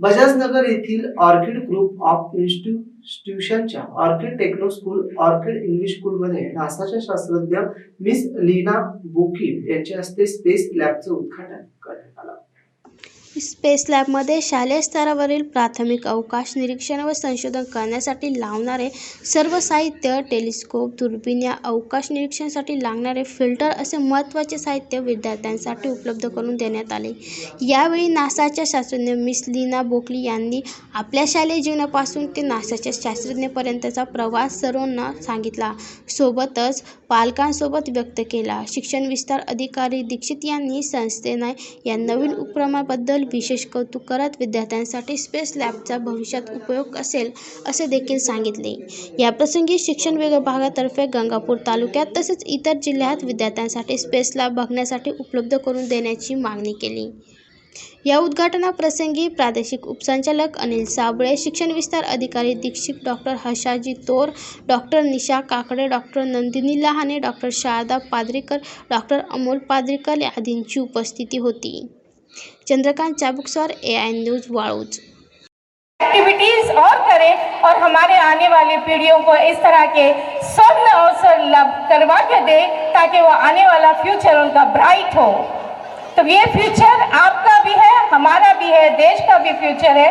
बजाजनगर येथील Orchid group of इन्स्टिट्यूशनच्या Orchid Techno school Orchid English स्कूलमध्ये नासाच्या शास्त्रज्ञ मिस लीना बोकीम यांच्या हस्ते स्पेस लॅबचं उद्घाटन स्पेस लॅबमध्ये शालेय स्तरावरील प्राथमिक अवकाश निरीक्षण व संशोधन करण्यासाठी लावणारे सर्व साहित्य टेलिस्कोप दुर्बीण या अवकाश निरीक्षणासाठी लागणारे फिल्टर असे महत्त्वाचे साहित्य विद्यार्थ्यांसाठी उपलब्ध करून देण्यात आले. यावेळी नासाच्या शास्त्रज्ञ मिस लीना बोकली यांनी आपल्या शालेय जीवनापासून ते नासाच्या शास्त्रज्ञपर्यंतचा प्रवास सर्वांना सांगितला. सोबतच पालकांसोबत व्यक्त केला. शिक्षण विस्तार अधिकारी दीक्षित यांनी संस्थेने या नवीन उपक्रमाबद्दल विशेष कौतुक करत विद्यार्थ्यांसाठी स्पेस लॅबचा भविष्यात उपयोग असेल असे देखील सांगितले. याप्रसंगी शिक्षण विभागातर्फे गंगापूर तालुक्यात तसेच इतर जिल्ह्यात विद्यार्थ्यांसाठी स्पेस लॅब बघण्यासाठी उपलब्ध करून देण्याची मागणी केली. या उद्घाटनाप्रसंगी प्रादेशिक उपसंचालक अनिल साबळे शिक्षण विस्तार अधिकारी Dixit doctor Harshaji Tor doctor Nisha Kakade doctor Nandini Lahane doctor Sharada Padrikar doctor Amol Padrikar आदींची उपस्थिती होती. Chandrakant Chabukswar A I news Waluj activities और करें और हमारे आने वाले पीढ़ियों को इस तरह के स्वर्ण अवसर लाभ करवा के दे ताकि वो आने वाला फ्यूचर उनका ब्राइट हो। तो ये फ्यूचर आपका भी है, हमारा भी है, देश का भी फ्यूचर है।